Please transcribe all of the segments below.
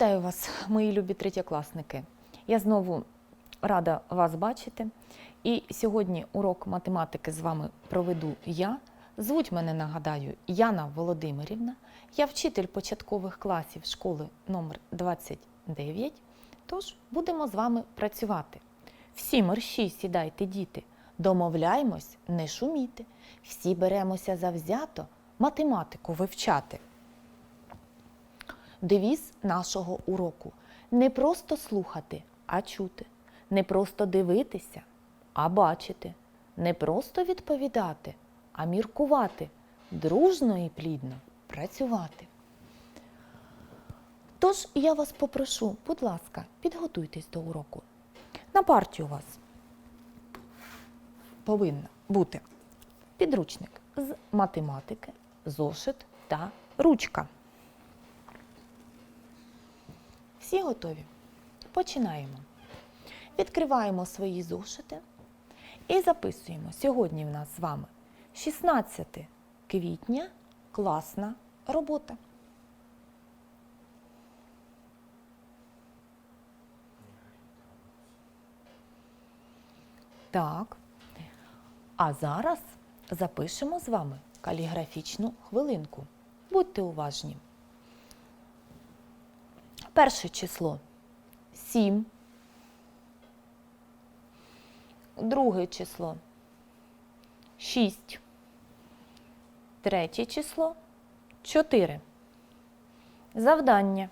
Вітаю вас, мої любі третєкласники. Я знову рада вас бачити. І сьогодні урок математики з вами проведу я. Звуть мене, нагадаю, Яна Володимирівна. Я вчитель початкових класів школи номер 29. Тож будемо з вами працювати. Всі мерщі сідайте, діти, домовляймось, не шуміти. Всі беремося завзято математику вивчати. Девіз нашого уроку не просто слухати, а чути, не просто дивитися, а бачити, не просто відповідати, а міркувати, дружно і плідно працювати. Тож я вас попрошу, будь ласка, підготуйтесь до уроку. На парті у вас повинна бути підручник з математики, зошит та ручка. Всі готові? Починаємо. Відкриваємо свої зошити і записуємо. Сьогодні в нас з вами 16 квітня, класна робота. Так. А зараз запишемо з вами каліграфічну хвилинку. Будьте уважні. Перше число 7. Друге число 6. Третє число 4. Завдання.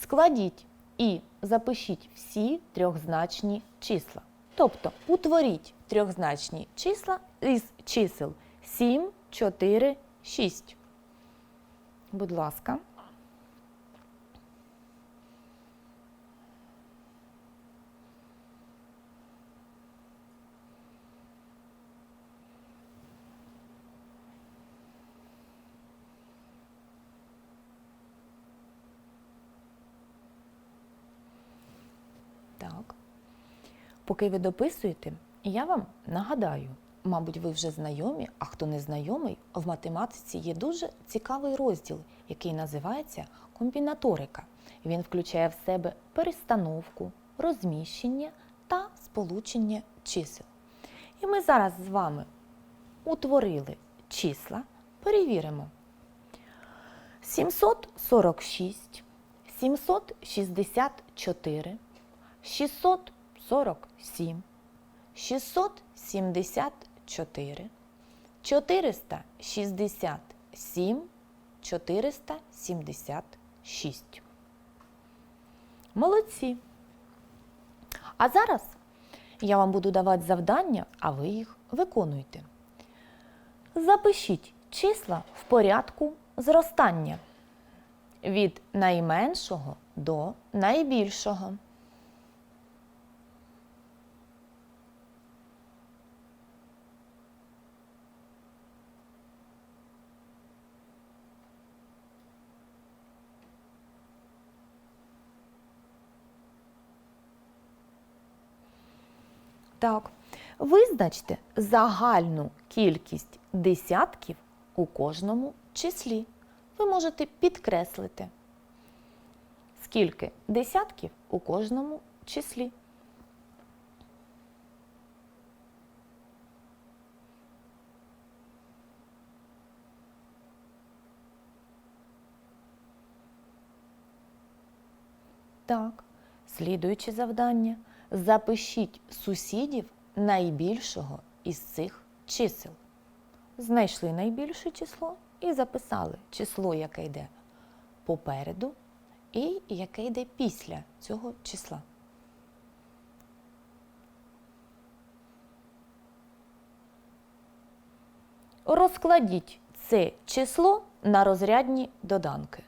Складіть і запишіть всі трьохзначні числа. Тобто утворіть трьохзначні числа із чисел 7, 4, 6. Будь ласка. Так. Поки ви дописуєте, я вам нагадаю, мабуть, ви вже знайомі, а хто не знайомий, в математиці є дуже цікавий розділ, який називається комбінаторика. Він включає в себе перестановку, розміщення та сполучення чисел. І ми зараз з вами утворили числа, перевіримо. 746, 764, 647, 674, 467, 476. Молодці. А зараз я вам буду давати завдання, а ви їх виконуйте. Запишіть числа в порядку зростання від найменшого до найбільшого. Так, визначте загальну кількість десятків у кожному числі. Ви можете підкреслити, скільки десятків у кожному числі. Так, слідуюче завдання. Запишіть сусідів найбільшого із цих чисел. Знайшли найбільше число і записали число, яке йде попереду, і яке йде після цього числа. Розкладіть це число на розрядні доданки.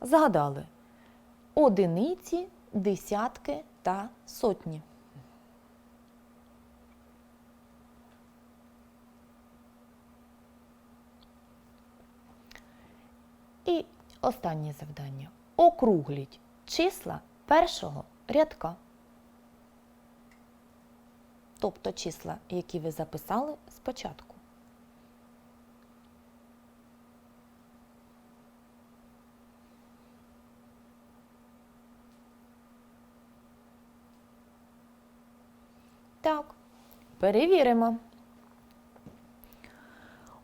Згадали одиниці, десятки та сотні. І останнє завдання. Округліть числа першого рядка. Тобто числа, які ви записали спочатку. Так, перевіримо.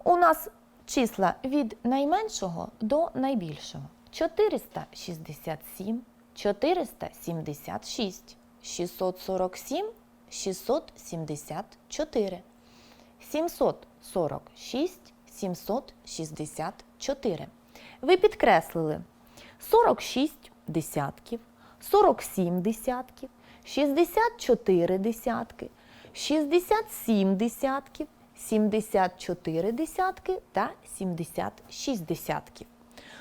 У нас числа від найменшого до найбільшого. 467, 476, 647, 674, 746, 764. Ви підкреслили 46 десятків, 47 десятків, 64 десятки, 67 десятків, 74 десятки та 76 десятків.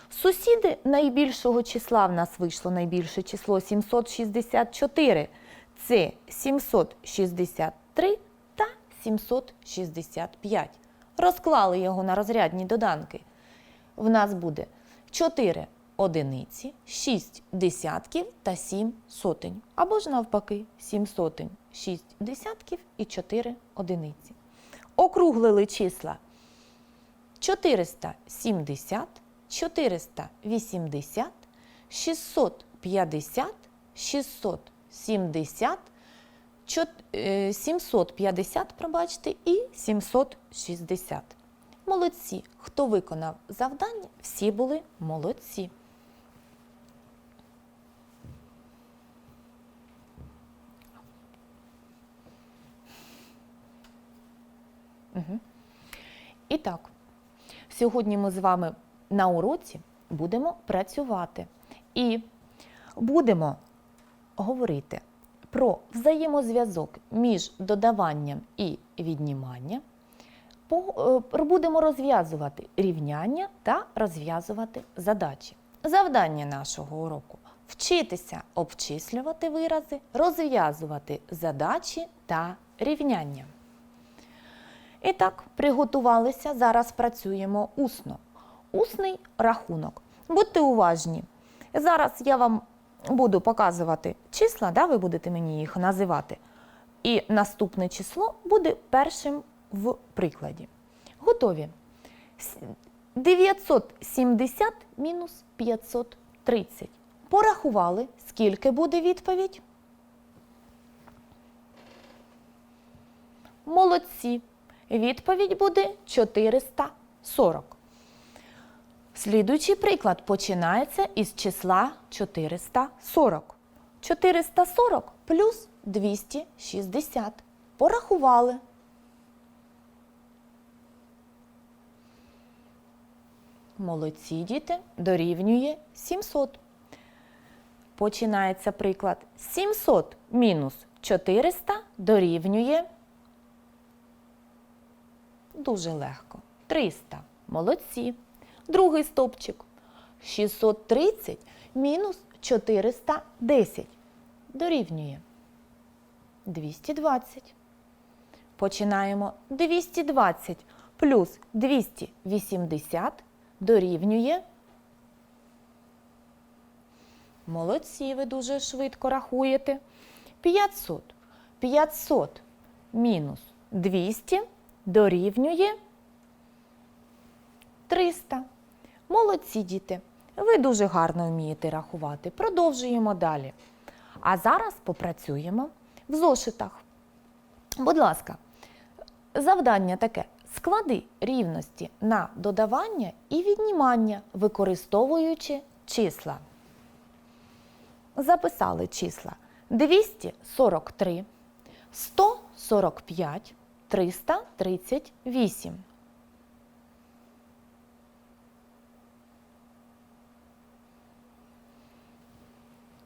Сусіди найбільшого числа в нас вийшло найбільше число 764. Це 763 та 765. Розклали його на розрядні доданки. В нас буде 4 одиниці, 6 десятків та 7 сотень. Або ж навпаки, 7 сотень, 6 десятків і 4 одиниці. Округлили числа 470, 480, 650, 670, е, 750, пробачте, і 760. Молодці. Хто виконав завдання, всі були молодці. Мгм. І так, сьогодні ми з вами на уроці будемо працювати і будемо говорити про взаємозв'язок між додаванням і відніманням. Е, Будемо розв'язувати рівняння та розв'язувати задачі. Завдання нашого уроку вчитися обчислювати вирази, розв'язувати задачі та рівняння. І так, приготувалися. Зараз працюємо усно. Усний рахунок. Будьте уважні. Зараз я вам буду показувати числа, да, ви будете мені їх називати. І наступне число буде першим в прикладі. Готові. 970 мінус 530. Порахували, скільки буде відповідь? Молодці. Відповідь буде 440. Слідуючий приклад починається із числа 440. 440 плюс 260. Порахували. Молодці діти дорівнює 700. Починається приклад 700 мінус 400 дорівнює Дуже легко. 300. Молодці. Другий стопчик. 630 мінус 410. Дорівнює. 220. Починаємо. 220 плюс 280 дорівнює. Молодці, ви дуже швидко рахуєте. 500. 500 мінус 200 дорівнює 300. Молодці діти. Ви дуже гарно вмієте рахувати. Продовжуємо далі. А зараз попрацюємо в зошитах. Будь ласка, завдання таке: склади рівності на додавання і віднімання, використовуючи числа. Записали числа 243, 145, 338.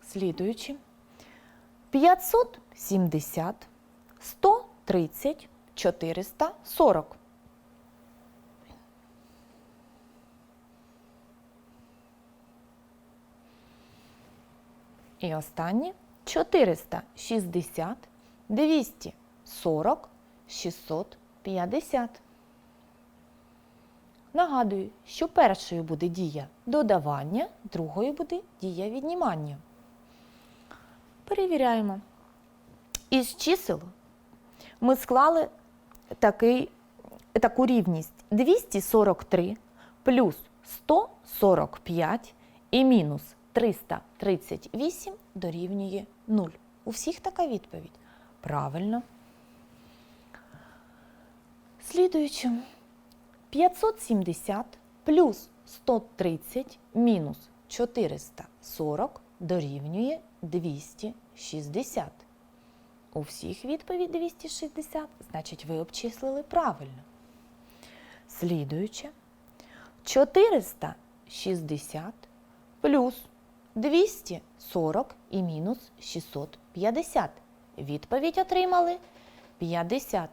Слідуючи 570, 130, 440. І останнє 460, 240, 650. Нагадую, що першою буде дія додавання, другою буде дія віднімання. Перевіряємо. Із чисел ми склали такий, таку рівність 243 плюс 145 і мінус 338 дорівнює 0. У всіх така відповідь. Правильно. Слідуючи, 570 плюс 130 мінус 440 дорівнює 260. У всіх відповідь 260, значить ви обчислили правильно. Слідуюче, 460 плюс 240 і мінус 650. Відповідь отримали 50.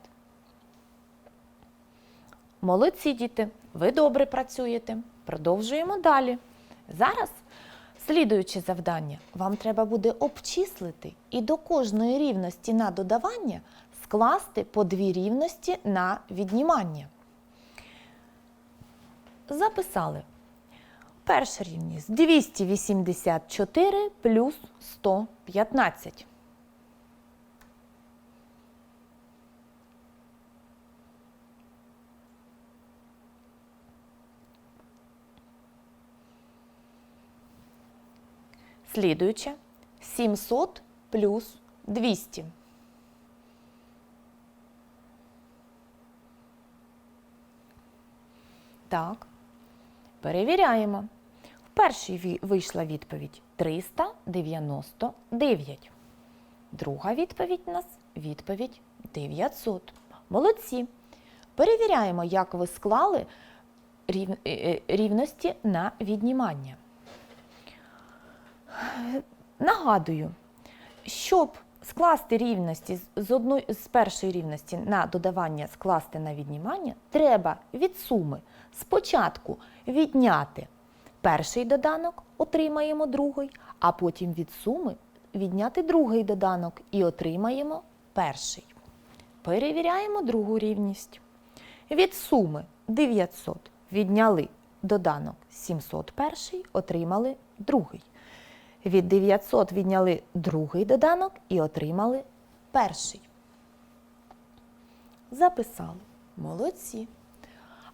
Молодці діти, ви добре працюєте. Продовжуємо далі. Зараз, слідуюче завдання, вам треба буде обчислити і до кожної рівності на додавання скласти по дві рівності на віднімання. Записали. Перша рівність 284 плюс 115. Слідуюче 700 плюс 200. Так, перевіряємо. В першій вийшла відповідь 399. Друга відповідь у нас відповідь 900. Молодці. Перевіряємо, як ви склали е, е, рівності на віднімання. Нагадую, щоб скласти рівності з- з одної з першої рівності на додавання скласти на віднімання, треба від суми спочатку відняти перший доданок, отримаємо другий, а потім від суми відняти другий доданок і отримаємо перший. Перевіряємо другу рівність. Від суми 900 відняли доданок 701, отримали другий. Від 900 відняли другий доданок і отримали перший. Записали. Молодці.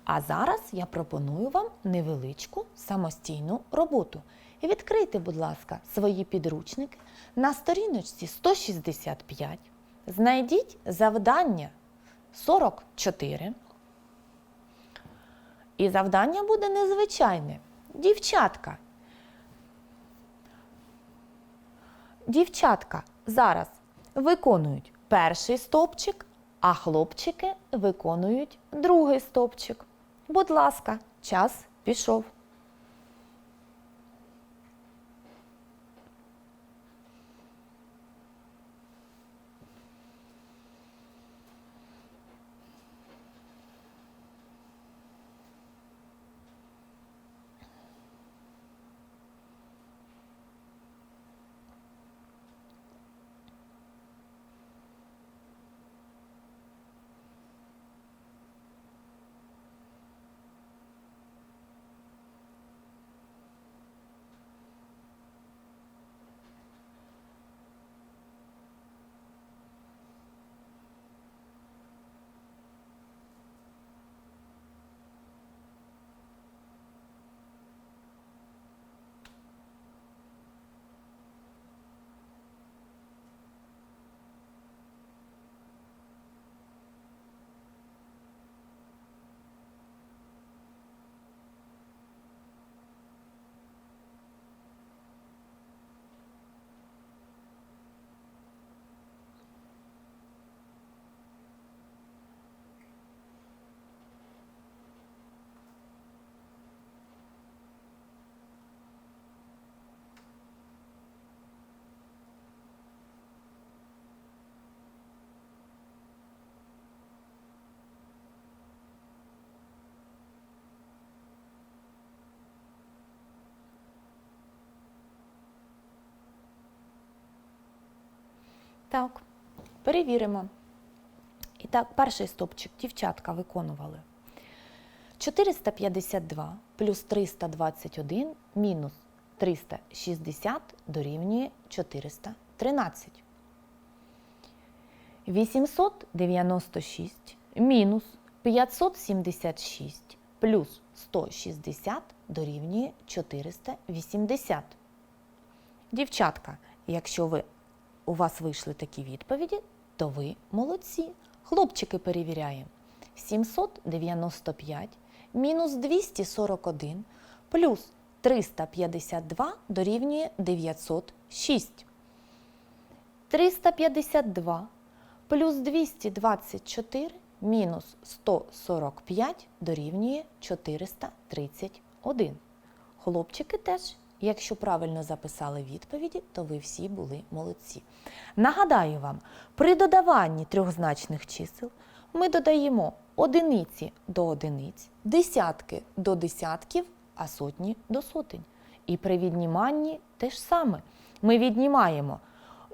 А зараз я пропоную вам невеличку самостійну роботу. Відкрийте, будь ласка, свої підручники на сторіночці 165. Знайдіть завдання 44. І завдання буде незвичайне. Дівчатка, Дівчатка зараз виконують перший стовпчик, а хлопчики виконують другий стовпчик. Будь ласка, час пішов. Так, перевіримо. І так, перший стопчик дівчатка виконували. 452 плюс 321 мінус 360 дорівнює 413. 896 мінус 576 плюс 160 дорівнює 480. Дівчатка, якщо ви у вас вийшли такі відповіді, то ви молодці. Хлопчики перевіряємо. 795 мінус 241 плюс 352 дорівнює 906. 352 плюс 224 мінус 145 дорівнює 431. Хлопчики теж, якщо правильно записали відповіді, то ви всі були молодці. Нагадаю вам, при додаванні трьохзначних чисел ми додаємо одиниці до одиниць, десятки до десятків, а сотні до сотень. І при відніманні те ж саме. Ми віднімаємо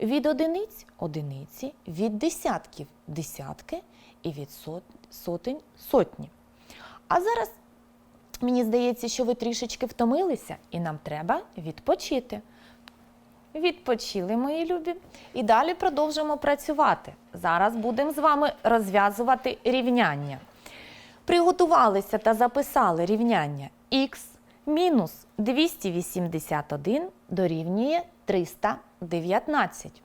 від одиниць одиниці, від десятків десятки і від сотень сотні. А зараз мені здається, що ви трішечки втомилися, і нам треба відпочити. Відпочили, мої любі. І далі продовжимо працювати. Зараз будемо з вами розв'язувати рівняння. Приготувалися та записали рівняння х мінус 281 дорівнює 319.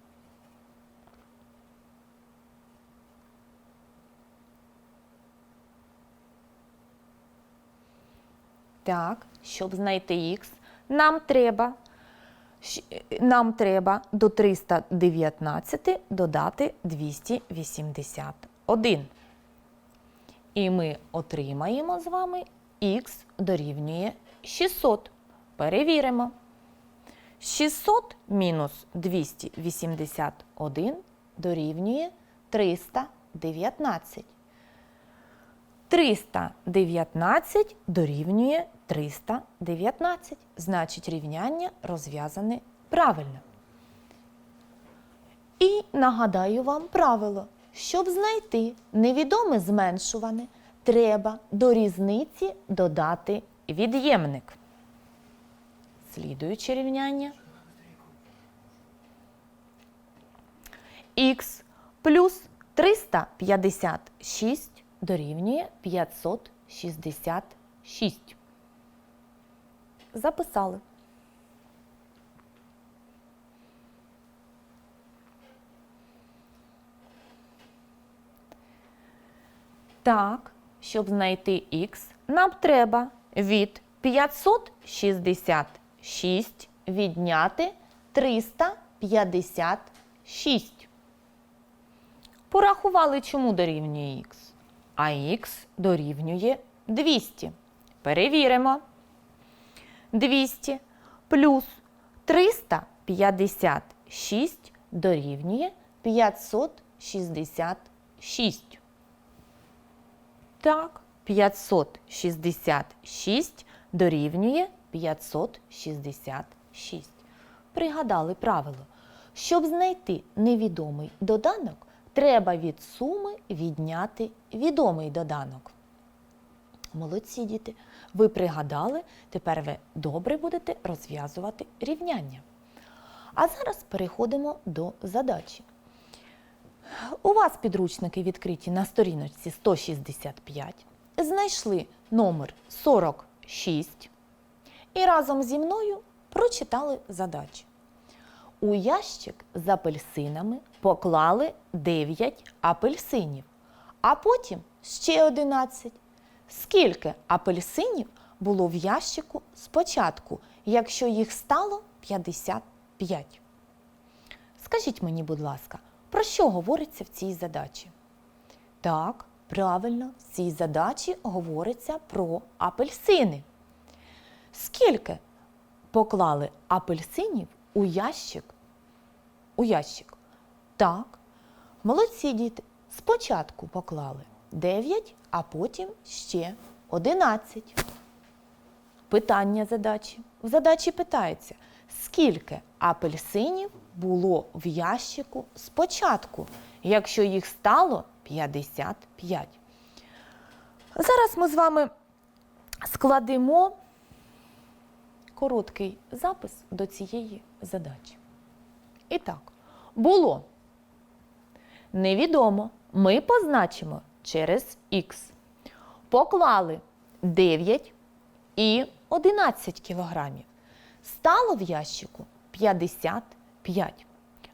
Так, щоб знайти х, нам треба, нам треба до 319 додати 281. І ми отримаємо з вами х дорівнює 600. Перевіримо. 600 мінус 281 дорівнює 319. 319 дорівнює 319. Значить, рівняння розв'язане правильно. І нагадаю вам правило. Щоб знайти невідоме зменшуване, треба до різниці додати від'ємник. Слідуюче рівняння. Х плюс 356 дорівнює 566. Записали. Так, щоб знайти х, нам треба від 566 відняти 356. Порахували, чому дорівнює х. А х дорівнює 200. Перевіримо. 200 плюс 356 дорівнює 566. Так, 566 дорівнює 566. Пригадали правило. Щоб знайти невідомий доданок, треба від суми відняти відомий доданок. Молодці діти, ви пригадали, тепер ви добре будете розв'язувати рівняння. А зараз переходимо до задачі. У вас підручники відкриті на сторіночці 165. Знайшли номер 46 і разом зі мною прочитали задачу. У ящик з апельсинами поклали 9 апельсинів, а потім ще 11. Скільки апельсинів було в ящику спочатку, якщо їх стало 55? Скажіть мені, будь ласка, про що говориться в цій задачі? Так, правильно, в цій задачі говориться про апельсини. Скільки поклали апельсинів у ящик? У ящик. Так. Молодці діти. Спочатку поклали 9, а потім ще 11. Питання задачі. В задачі питається, скільки апельсинів було в ящику спочатку, якщо їх стало 55. Зараз ми з вами складемо короткий запис до цієї задачі. І так, було невідомо. Ми позначимо через х. Поклали 9 і 11 кілограмів. Стало в ящику 55.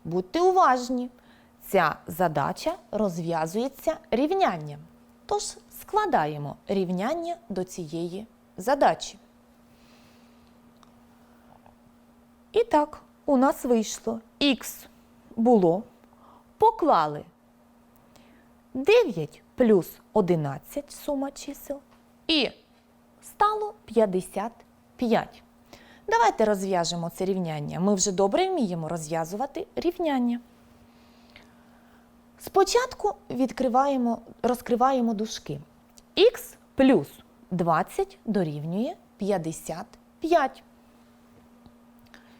Будьте уважні, ця задача розв'язується рівнянням. Тож складаємо рівняння до цієї задачі. І так, у нас вийшло х було, поклали 9 плюс 11 сума чисел і стало 55. Давайте розв'яжемо це рівняння. Ми вже добре вміємо розв'язувати рівняння. Спочатку відкриваємо, розкриваємо дужки. х плюс 20 дорівнює 55.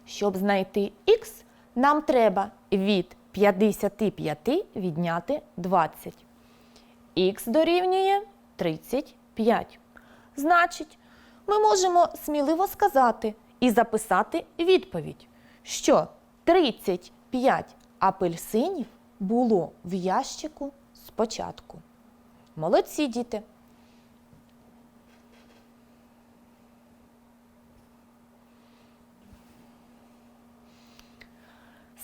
Щоб знайти х, нам треба від 55 відняти 20. Х дорівнює 35. Значить, ми можемо сміливо сказати і записати відповідь, що 35 апельсинів було в ящику спочатку. Молодці діти!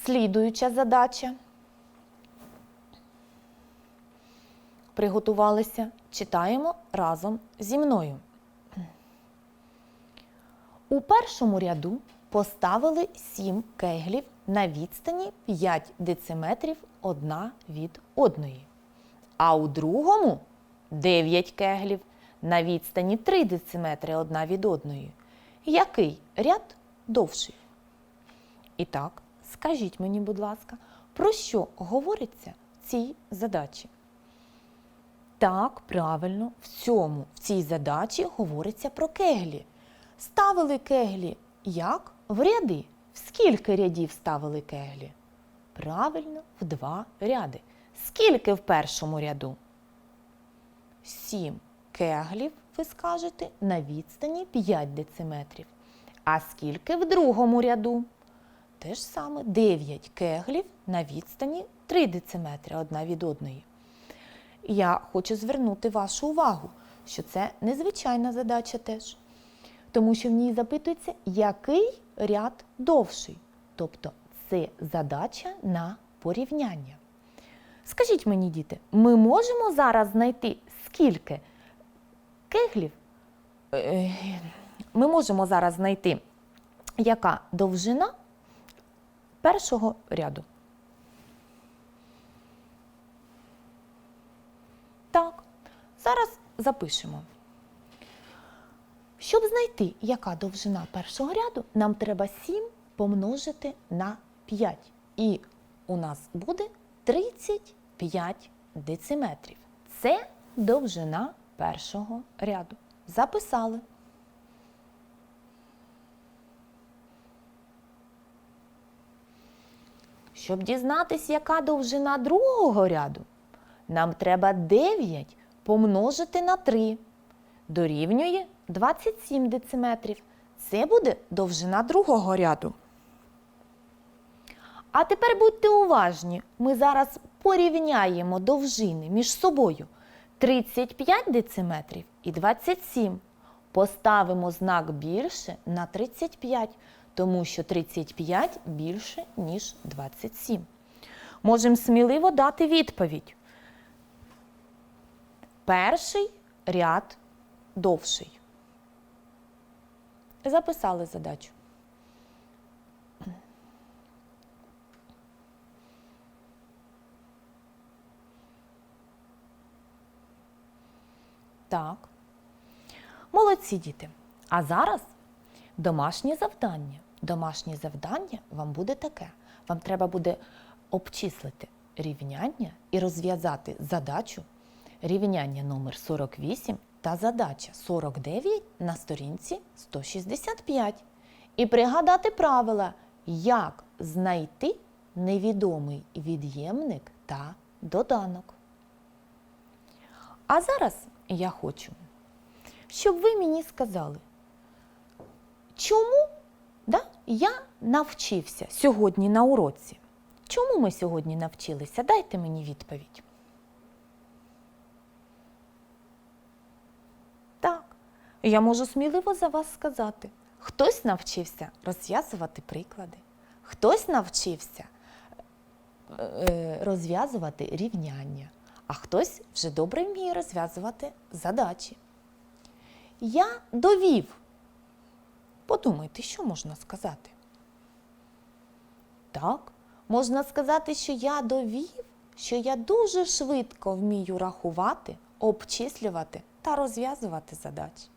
Слідуюча задача. Приготувалися, читаємо разом зі мною. У першому ряду поставили 7 кеглів на відстані 5 дециметрів одна від одної. А у другому 9 кеглів на відстані 3 дециметри одна від одної. Який ряд довший? І так, скажіть мені, будь ласка, про що говориться в цій задачі? Так, правильно, в цьому, в цій задачі говориться про кеглі. Ставили кеглі як? В ряди. В скільки рядів ставили кеглі? Правильно, в два ряди. Скільки в першому ряду? Сім кеглів, ви скажете, на відстані 5 дециметрів. А скільки в другому ряду? Те ж саме 9 кеглів на відстані 3 дециметри одна від одної. Я хочу звернути вашу увагу, що це незвичайна задача теж. Тому що в ній запитується, який ряд довший. Тобто це задача на порівняння. Скажіть мені, діти, ми можемо зараз знайти скільки кеглів? Е, Ми можемо зараз знайти, яка довжина першого ряду. Так, зараз запишемо. Щоб знайти, яка довжина першого ряду, нам треба 7 помножити на 5. І у нас буде 35 дециметрів. Це довжина першого ряду. Записали. Щоб дізнатись, яка довжина другого ряду, нам треба 9 помножити на 3. Дорівнює 27 дециметрів. Це буде довжина другого ряду. А тепер будьте уважні, ми зараз порівняємо довжини між собою 35 дециметрів і 27. Поставимо знак більше на 35, тому що 35 більше, ніж 27. Можемо сміливо дати відповідь. Перший ряд довший. Записали задачу. Так. Молодці діти. А зараз домашнє завдання. Домашнє завдання вам буде таке. Вам треба буде обчислити рівняння і розв'язати задачу рівняння номер 48 та задача 49 на сторінці 165. І пригадати правила, як знайти невідомий від'ємник та доданок. А зараз я хочу, щоб ви мені сказали, чому да, я навчився сьогодні на уроці? Чому ми сьогодні навчилися? Дайте мені відповідь. Так, я можу сміливо за вас сказати. Хтось навчився розв'язувати приклади, хтось навчився е, розв'язувати рівняння, а хтось вже добре вміє розв'язувати задачі. Я довів. Подумайте, що можна сказати? Так, можна сказати, що я довів, що я дуже швидко вмію рахувати, обчислювати та розв'язувати задачі.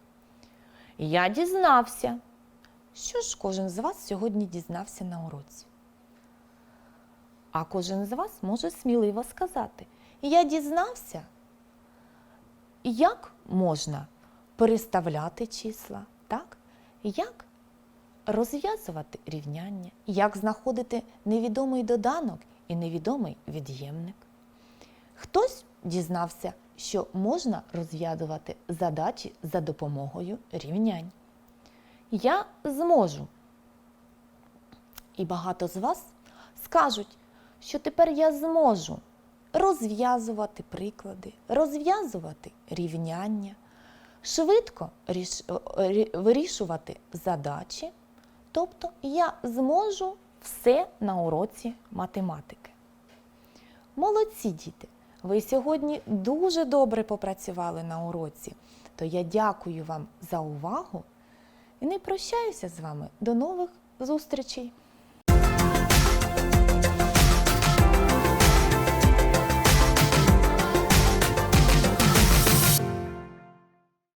Я дізнався. Що ж кожен з вас сьогодні дізнався на уроці? А кожен з вас може сміливо сказати: Я дізнався, як можна переставляти числа, так? як розв'язувати рівняння, як знаходити невідомий доданок і невідомий від'ємник. Хтось дізнався, що можна розв'язувати задачі за допомогою рівнянь. Я зможу. І багато з вас скажуть, що тепер я зможу розв'язувати приклади, розв'язувати рівняння, швидко ріш- рі- вирішувати задачі. Тобто я зможу все на уроці математики. Молодці діти! Ви сьогодні дуже добре попрацювали на уроці. То я дякую вам за увагу і не прощаюся з вами. До нових зустрічей!